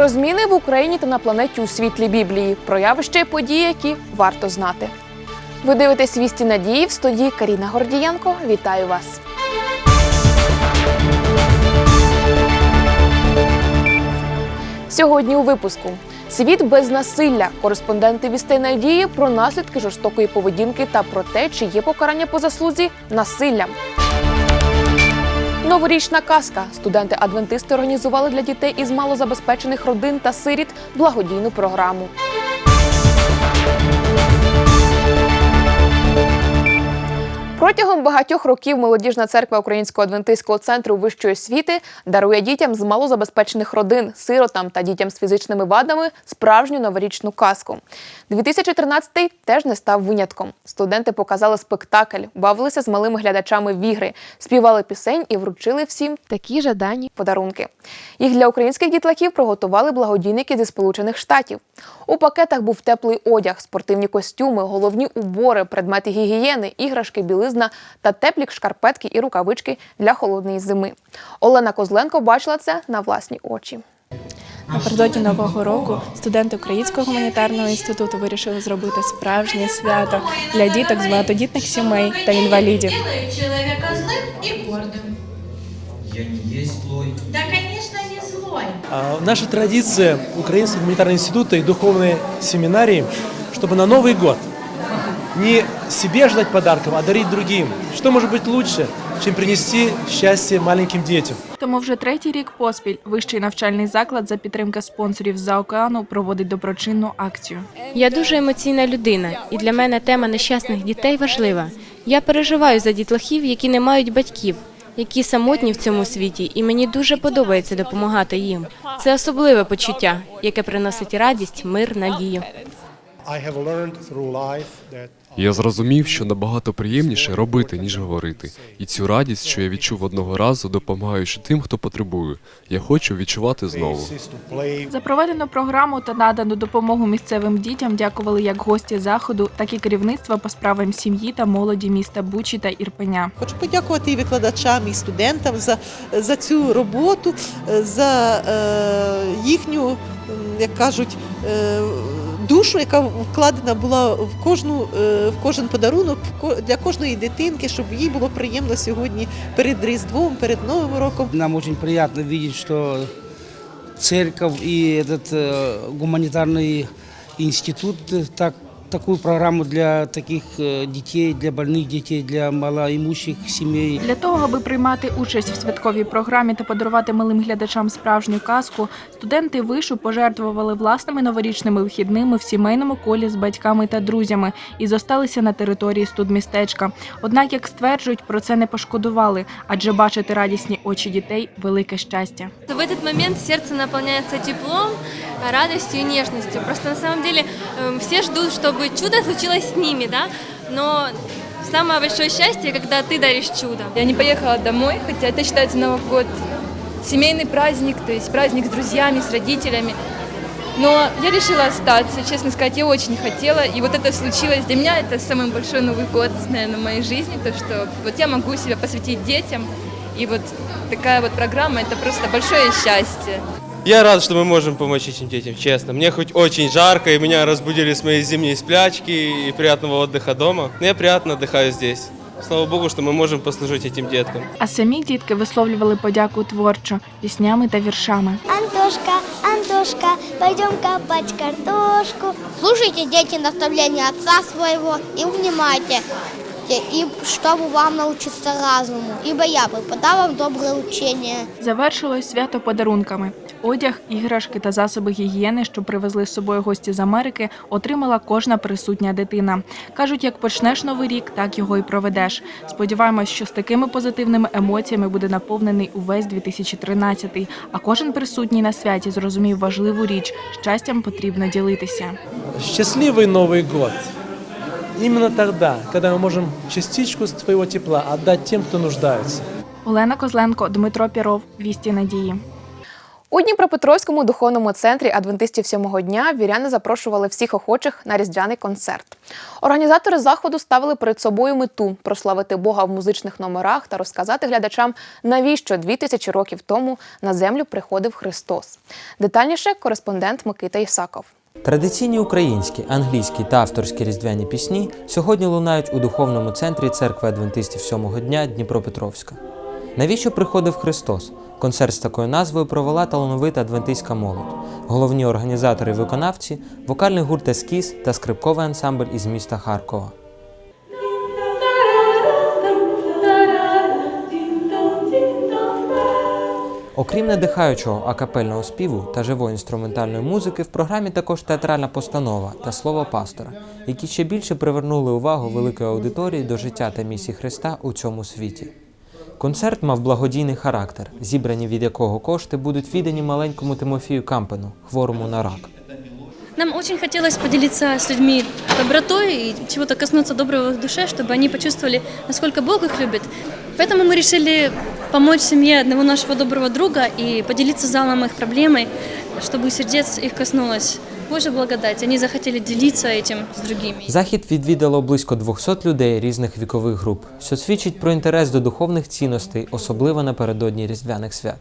Про зміни в Україні та на планеті у світлі Біблії, про явища і події, які варто знати. Ви дивитесь вісті надії в студії Каріна Гордієнко. Вітаю вас! Сьогодні у випуску світ без насилля. Кореспонденти вістей надії про наслідки жорстокої поведінки та про те, чи є покарання по заслузі насиллям. Новорічна казка. Студенти-адвентисти організували для дітей із малозабезпечених родин та сиріт благодійну програму. Протягом багатьох років молодіжна церква Українського адвентистського центру вищої освіти дарує дітям з малозабезпечених родин, сиротам та дітям з фізичними вадами справжню новорічну казку. 2013 теж не став винятком. Студенти показали спектакль, бавилися з малими глядачами в ігри, співали пісень і вручили всім такі жадані подарунки. Їх для українських дітлахів приготували благодійники зі Сполучених Штатів. У пакетах був теплий одяг, спортивні костюми, головні убори, предмети гігієни, іграшки, білизна та теплі шкарпетки і рукавички для холодної зими. Олена Козленко бачила це на власні очі. Напередодні нового року студенти Українського гуманітарного інституту вирішили зробити справжнє свято для діток з багатодітних сімей та інвалідів. Я не есть злой. Да, конечно, не злой. А, Наша традиция Украинского гуманитарного института и духовной семинарии, чтобы на Новый год не себе ждать подарков, а дарить другим. Что может быть лучше, чем принести счастье маленьким детям? Тому вже третій рік поспіль вищий навчальний заклад за підтримки спонсорів з-за океану проводить доброчинну акцію. Я дуже емоційна людина, і для мене тема нещасних дітей важлива. Я переживаю за дітлахів, які не мають батьків, які самотні в цьому світі, і мені дуже подобається допомагати їм. Це особливе почуття, яке приносить радість, мир, надію. I have learned through life that Я зрозумів, що набагато приємніше робити, ніж говорити. І цю радість, що я відчув одного разу, допомагаючи тим, хто потребує. Я хочу відчувати знову. За проведену програму та надану допомогу місцевим дітям дякували як гості заходу, так і керівництво по справам сім'ї та молоді міста Бучі та Ірпеня. Хочу подякувати і викладачам, і студентам за, за цю роботу, за е, їхню, як кажуть, е, душу, яка вкладена була в кожну е, в кожен подарунок в ко- для кожної дитинки, щоб їй було приємно сьогодні перед Різдвом, перед Новим роком. Нам очень приятно видеть, что церковь и этот э, гуманитарный институт э, так, такую программу для таких э, детей, для больных детей, для малоимущих семей. Для того, аби приймати участь в святковій програмі та подарувати милим глядачам справжню казку, студенти вишу пожертвували власними новорічними вихідними в сімейному колі з батьками та друзями і зосталися на території студмістечка. Однак, як стверджують, про це не пошкодували, адже бачити радісні очі дітей велике щастя. В этот момент сердце наполняется теплом, радостью и нежностью. Просто на самом деле э, все ждут, чтобы чудо случилось с ними, да? Но самое большое счастье, когда ты даришь чудо. Я не поехала домой, хотя это считается Новый год. Семейный праздник, то есть праздник с друзьями, с родителями. Но я решила остаться, честно сказать, я очень хотела, и вот это случилось. Для меня это самый большой Новый год, наверное, в моей жизни, то, что вот я могу себя посвятить детям, и вот такая вот программа, это просто большое счастье. Я рад, что мы можем помочь этим детям, честно. Мне хоть очень жарко, и меня разбудили с моей зимней сплячки и приятного отдыха дома. Но я приятно отдыхаю здесь. Слава Богу, что мы можем послужить этим деткам. А самі дітки висловлювали подяку творчо піснями та віршами. Антошка, Антошка, пойдем копать картошку. Слушайте, дети, наставления отца своего и внимайте, и чтобы вам научиться разуму, ибо я преподам вам доброе учение. Завершилось свято подарунками. Одяг, іграшки та засоби гігієни, що привезли з собою гості з Америки, отримала кожна присутня дитина. Кажуть, як почнеш новий рік, так його і проведеш. Сподіваємось, що з такими позитивними емоціями буде наповнений увесь 2013, А кожен присутній на святі зрозумів важливу річ: щастям потрібно ділитися. Счастливый Новый год! Именно тогда, когда мы можем частичку своего тепла отдать тем, кто нуждается. Олена Козленко, Дмитро Піров, Вісті Надії. У Дніпропетровському духовному центрі адвентистів сьомого дня віряни запрошували всіх охочих на різдвяний концерт. Організатори заходу ставили перед собою мету прославити Бога в музичних номерах та розказати глядачам, навіщо дві тисячі років тому на землю приходив Христос. Детальніше кореспондент Микита Ісаков. Традиційні українські, англійські та авторські різдвяні пісні сьогодні лунають у духовному центрі церкви адвентистів сьомого дня Дніпропетровська. Навіщо приходив Христос? Концерт з такою назвою провела талановита адвентистська молодь. Головні організатори і виконавці вокальний гурт Ескіз та скрипковий ансамбль із міста Харкова. Окрім надихаючого акапельного співу та живої інструментальної музики, в програмі також театральна постанова та слово пастора, які ще більше привернули увагу великої аудиторії до життя та місії Христа у цьому світі. Концерт мав благодійний характер, зібрані від якого кошти будуть віддані маленькому Тимофію Кампену, хворому на рак. Нам очень хотелось поделиться с людьми добротой и чего-то коснуться доброго в их душе, чтобы они почувствовали, насколько Бог их любит. Поэтому мы решили помочь семье одного нашего доброго друга и поделиться залом их проблемой, чтобы сердец их коснулась Божья благодать. Вони захотіли ділитися этим з другими. Захід відвідало близько 200 людей різних вікових груп, що свідчить про інтерес до духовних цінностей, особливо напередодні різдвяних свят.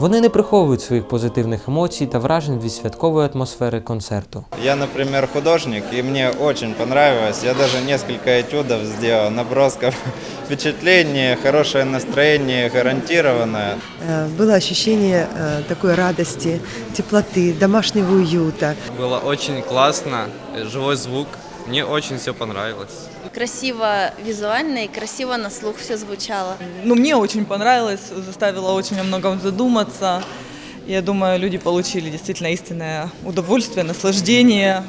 Вони не приховують своїх позитивних емоцій та вражень від святкової атмосфери концерту. Я, например, художник, и мне очень понравилось. Я даже несколько этюдов сделал, набросков. Впечатление, хорошее настроение гарантированное. Э, Было ощущение э, такой радости, теплоты, домашнего уюта. Было очень классно, живой звук. Мне очень все понравилось. Красиво визуально и красиво на слух все звучало. Ну, мне очень понравилось, заставило очень о многом задуматься. Я думаю, люди получили действительно истинное удовольствие, наслаждение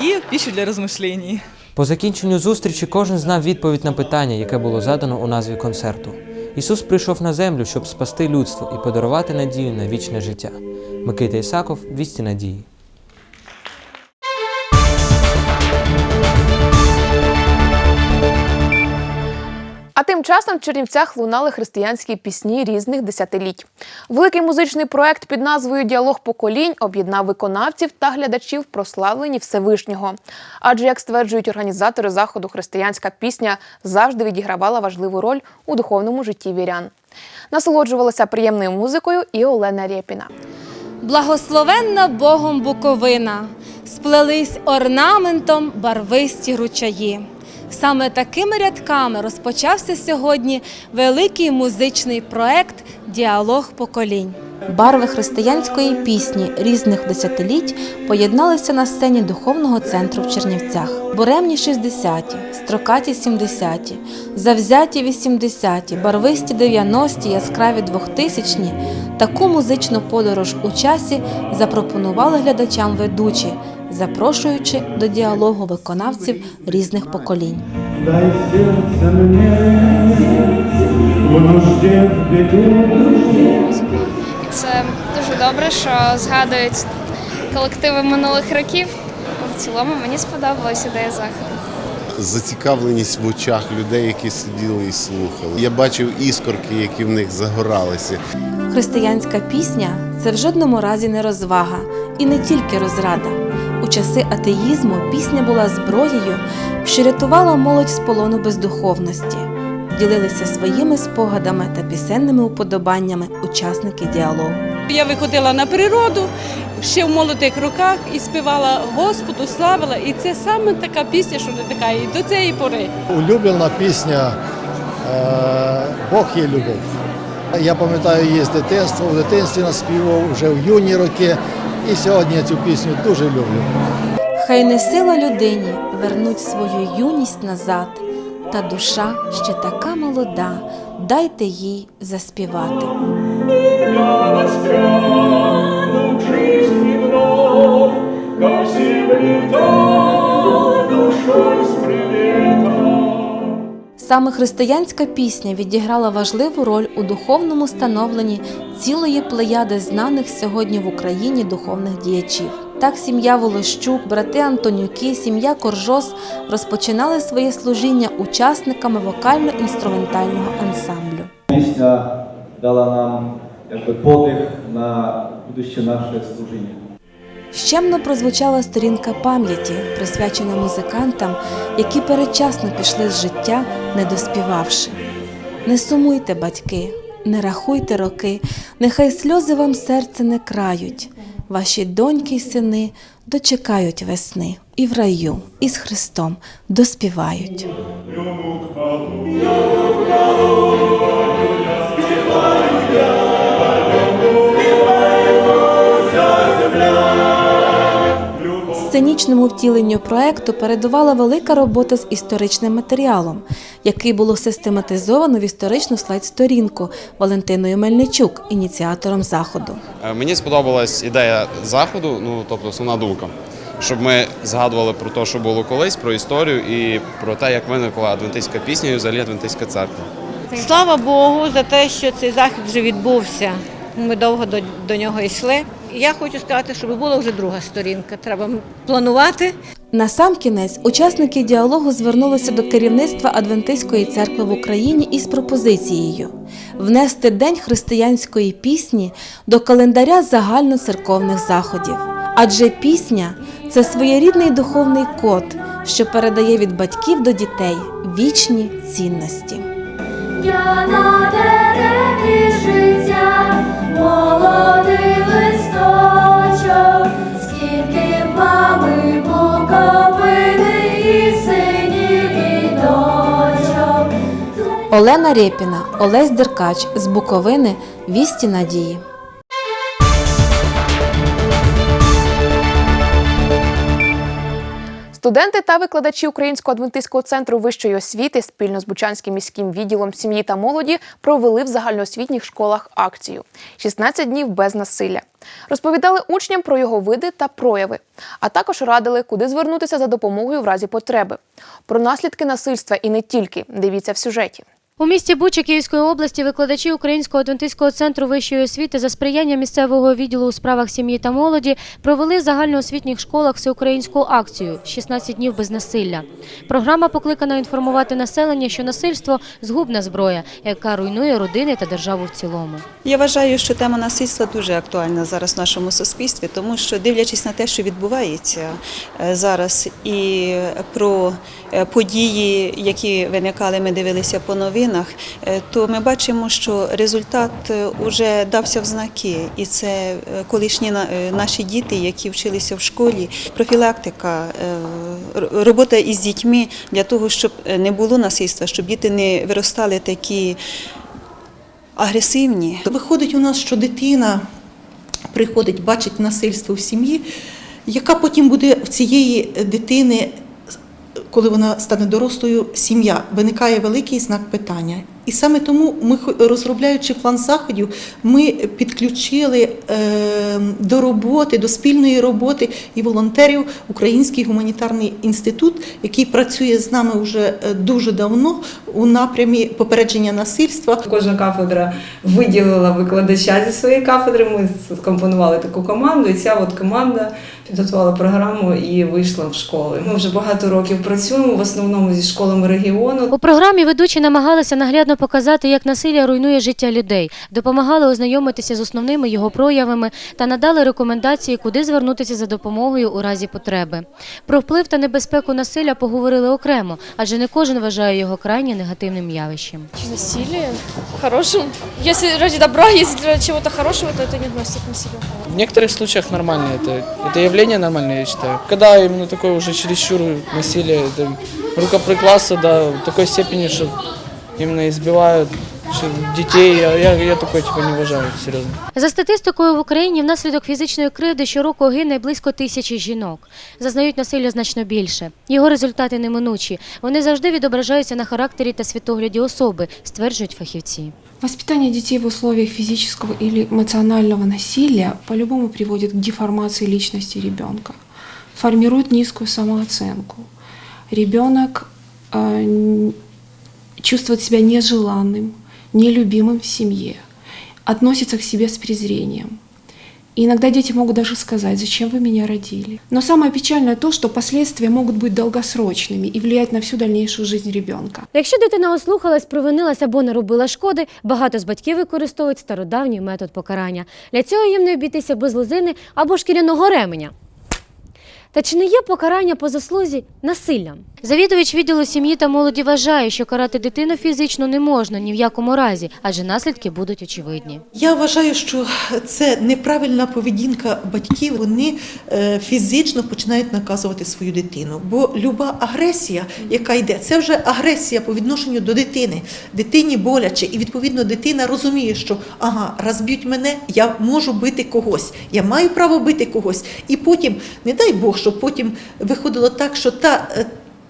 и пищу для размышлений. По закінченню зустрічі кожен знав відповідь на питання, яке було задано у назві концерту. Ісус прийшов на землю, щоб спасти людство і подарувати надію на вічне життя. Микита Ісаков, вісті надії. А тим часом в Чернівцях лунали християнські пісні різних десятиліть. Великий музичний проект під назвою Діалог поколінь об'єднав виконавців та глядачів прославлені Всевишнього. Адже, як стверджують організатори заходу, християнська пісня завжди відігравала важливу роль у духовному житті вірян. Насолоджувалася приємною музикою і Олена Рєпіна. Благословенна Богом Буковина, сплелись орнаментом барвисті ручаї. Саме такими рядками розпочався сьогодні великий музичний проект Діалог поколінь. Барви християнської пісні різних десятиліть поєдналися на сцені духовного центру в Чернівцях. Буремні 60-ті, строкаті 70-ті, завзяті 80-ті, барвисті 90-ті, яскраві 2000-ні. Таку музичну подорож у часі запропонували глядачам ведучі, запрошуючи до діалогу виконавців різних поколінь. Дай нужде в. Це дуже добре, що згадують колективи минулих років. В цілому мені сподобалась ідея заходу. Зацікавленість в очах людей, які сиділи і слухали. Я бачив іскорки, які в них загоралися. Християнська пісня це в жодному разі не розвага і не тільки розрада. У часи атеїзму пісня була зброєю, що рятувала молодь з полону бездуховності. Ділилися своїми спогадами та пісенними уподобаннями учасники діалогу. Я виходила на природу ще в молодих роках і співала Господу, славила. І це саме така пісня, що не така і до цієї пори. Улюблена пісня е, Бог є любов. Я пам'ятаю її з дитинства, в дитинстві наспівав вже в юні роки. І сьогодні я цю пісню дуже люблю. Хай не сила людині вернуть свою юність назад, та душа ще така молода, дайте їй заспівати. Саме християнська пісня відіграла важливу роль у духовному становленні цілої плеяди знаних сьогодні в Україні духовних діячів. Так сім'я Волощук, брати Антонюки, сім'я Коржос розпочинали своє служіння учасниками вокально-інструментального ансамблю. Пісня дала нам якби подих на будуще наше служіння. Щемно прозвучала сторінка пам'яті, присвячена музикантам, які передчасно пішли з життя, не доспівавши. Не сумуйте, батьки, не рахуйте роки, нехай сльози вам серце не крають. Ваші доньки й сини дочекають весни і в раю, і з Христом доспівають. Сценічному втіленню проекту передувала велика робота з історичним матеріалом, який було систематизовано в історичну слайд-сторінку Валентиною Мельничук, ініціатором заходу. Е, Мені сподобалась ідея заходу, ну тобто основна думка, щоб ми згадували про те, що було колись, про історію і про те, як виникла адвентистська пісня і взагалі адвентистська церква. Слава Богу за те, що цей захід вже відбувся. Ми довго до, до нього йшли. Я хочу сказати, щоб була вже друга сторінка. Треба планувати. Насамкінець учасники діалогу звернулися до керівництва Адвентистської церкви в Україні із пропозицією внести День християнської пісні до календаря загальноцерковних заходів. Адже пісня це своєрідний духовний код, що передає від батьків до дітей вічні цінності. Я на дереві життя, Олена Рєпіна, Олесь Деркач з Буковини Вісті Надії. Студенти та викладачі Українського адвентистського центру вищої освіти спільно з Бучанським міським відділом сім'ї та молоді провели в загальноосвітніх школах акцію «16 днів без насилля. Розповідали учням про його види та прояви, а також радили, куди звернутися за допомогою в разі потреби. Про наслідки насильства і не тільки дивіться в сюжеті. У місті Буча Київської області викладачі Українського адвентистського центру вищої освіти за сприяння місцевого відділу у справах сім'ї та молоді провели в загальноосвітніх школах всеукраїнську акцію «16 днів без насилля. Програма покликана інформувати населення, що насильство згубна зброя, яка руйнує родини та державу в цілому. Я вважаю, що тема насильства дуже актуальна зараз в нашому суспільстві, тому що дивлячись на те, що відбувається е, зараз, і про е, події, які виникали, ми дивилися по новинах, е, то ми бачимо, що результат вже дався в знаки, і це е, колишні е, наші діти, які вчилися в школі, профілактика, е, робота із дітьми для того, щоб е, не було насильства, щоб діти не виростали такі агресивні. Виходить у нас, що дитина приходить, бачить насильство в сім'ї, яка потім буде в цієї дитини, коли вона стане дорослою, сім'я. Виникає великий знак питання. І саме тому ми, розробляючи план заходів, ми підключили е, до роботи, до спільної роботи і волонтерів Український гуманітарний інститут, який працює з нами вже е, дуже давно у напрямі попередження насильства. Кожна кафедра виділила викладача зі своєї кафедри. Ми скомпонували таку команду, і ця от команда підготувала програму і вийшла в школи. Ми вже багато років працюємо в основному зі школами регіону. У програмі ведучі намагалися наглядно показати, як насилля руйнує життя людей, допомагали ознайомитися з основними його проявами та надали рекомендації, куди звернутися за допомогою у разі потреби. Про вплив та небезпеку насилля поговорили окремо, адже не кожен вважає його крайне негативним явищем. Насилие хорошим. Если ради добра, если ради чего-то хорошего, то это не относится к насилию. В некоторых случаях нормально это. Это явление нормальное, я считаю. Когда именно такое уже чересчур насилие, это рукоприкладство до такой степени, что именно избивают что детей, я, я, я такое типа не уважаю, серьезно. За статистикою в Україні внаслідок фізичної кривди щороку гине близько тисячі жінок. Зазнають насилля значно більше. Його результати неминучі. Вони завжди відображаються на характері та світогляді особи, стверджують фахівці. Воспитание детей в условиях физического или эмоционального насилия по-любому приводит к деформации личности ребенка, формирует низкую самооценку. Ребенок э, чувствует себя нежеланным, нелюбимым в семье, относится к себе с презрением. И иногда дети могут даже сказать, зачем вы меня родили. Но самое печальное то, что последствия могут быть долгосрочными и влиять на всю дальнейшую жизнь ребенка. Якщо дитина ослухалась, провинилась або наробила шкоди, багато з батьків використовують стародавній метод покарання. Для цього їм не обійтися без лозини або шкіряного ременя. Та чи не є покарання по заслузі насиллям? Завідувач відділу сім'ї та молоді вважає, що карати дитину фізично не можна ні в якому разі, адже наслідки будуть очевидні. Я вважаю, що це неправильна поведінка батьків. Вони е, фізично починають наказувати свою дитину. Бо люба агресія, яка йде, це вже агресія по відношенню до дитини. Дитині боляче, і відповідно дитина розуміє, що ага, раз б'ють мене, я можу бити когось, я маю право бити когось. І потім, не дай Бог, щоб потім виходило так, що та. е,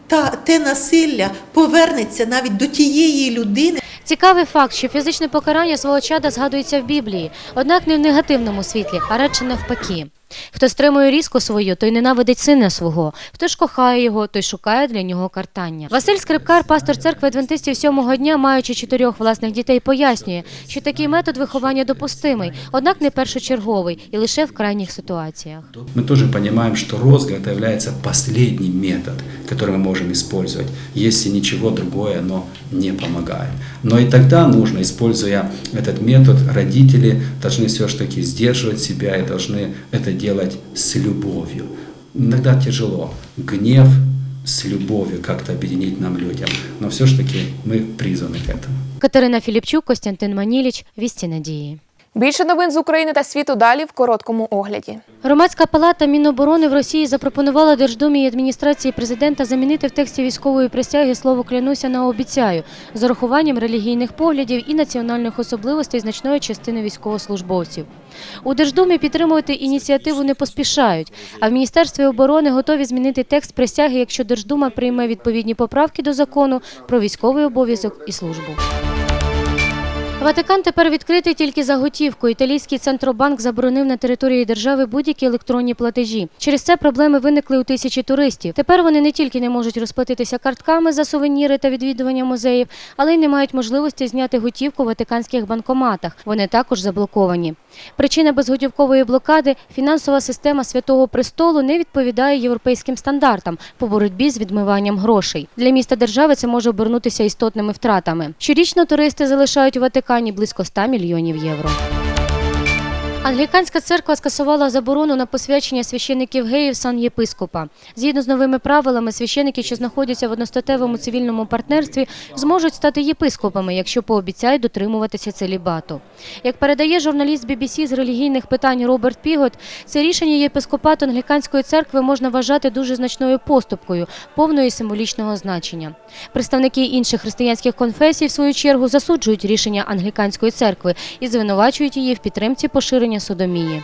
Та те насилля повернеться навіть до тієї людини, Цікавий факт, що фізичне покарання свого чада згадується в Біблії, однак не в негативному світлі, а радше навпаки. Хто стримує різку свою, той ненавидить сина свого. Хто ж кохає його, той шукає для нього картання. Василь Скрипкар, пастор церкви адвентистів сьомого дня, маючи чотирьох власних дітей, пояснює, що такий метод виховання допустимий, однак не першочерговий і лише в крайніх ситуаціях. Мы тоже понимаем, что розга это является последний метод, который мы можем использовать, если ничего другое оно не помогает. Но и тогда нужно, используя этот метод, родители должны все-таки сдерживать себя и должны это делать с любовью. Иногда тяжело. Гнев с любовью как-то объединить нам людям, но все-таки мы призваны к этому. Катерина Філіпчук, Костянтин Маніліч, Вісті Надії. Більше новин з України та світу далі в короткому огляді. Громадська палата Міноборони в Росії запропонувала Держдумі і адміністрації президента замінити в тексті військової присяги слово клянуся на обіцяю з урахуванням релігійних поглядів і національних особливостей значної частини військовослужбовців. У Держдумі підтримувати ініціативу не поспішають, а в Міністерстві оборони готові змінити текст присяги, якщо Держдума прийме відповідні поправки до закону про військовий обов'язок і службу. Ватикан тепер відкритий тільки за готівку. Італійський центробанк заборонив на території держави будь-які електронні платежі. Через це проблеми виникли у тисячі туристів. Тепер вони не тільки не можуть розплатитися картками за сувеніри та відвідування музеїв, але й не мають можливості зняти готівку в ватиканських банкоматах. Вони також заблоковані. Причина безготівкової блокади фінансова система Святого Престолу не відповідає європейським стандартам по боротьбі з відмиванням грошей. Для міста держави це може обернутися істотними втратами. Щорічно туристи залишають у Ватикані близько 100 мільйонів євро. Англіканська церква скасувала заборону на посвячення священиків геїв сан-єпископа. Згідно з новими правилами, священики, що знаходяться в одностатевому цивільному партнерстві, зможуть стати єпископами, якщо пообіцяють дотримуватися целібату. Як передає журналіст BBC з релігійних питань Роберт Пігот, це рішення єпископату англіканської церкви можна вважати дуже значною поступкою, повною символічного значення. Представники інших християнських конфесій, в свою чергу, засуджують рішення англіканської церкви і звинувачують її в підтримці поширення содомії.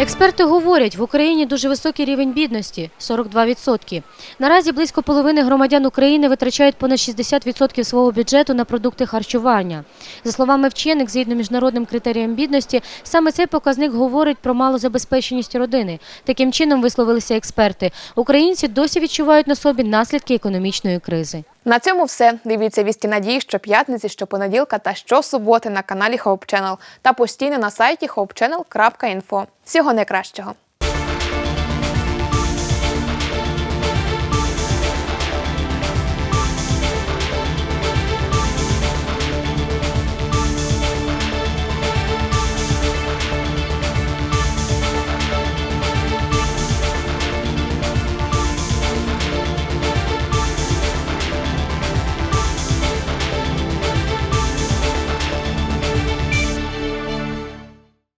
Експерти говорять, в Україні дуже високий рівень бідності 42%. Наразі близько половини громадян України витрачають понад 60% свого бюджету на продукти харчування. За словами вчених, згідно міжнародним критеріям бідності, саме цей показник говорить про малозабезпеченість родини. Таким чином висловилися експерти. Українці досі відчувають на собі наслідки економічної кризи. На цьому все. Дивіться вісті надії щоп'ятниці, щопонеділка та щосуботи на каналі Hope Channel та постійно на сайті hopechannel.info. Всього найкращого!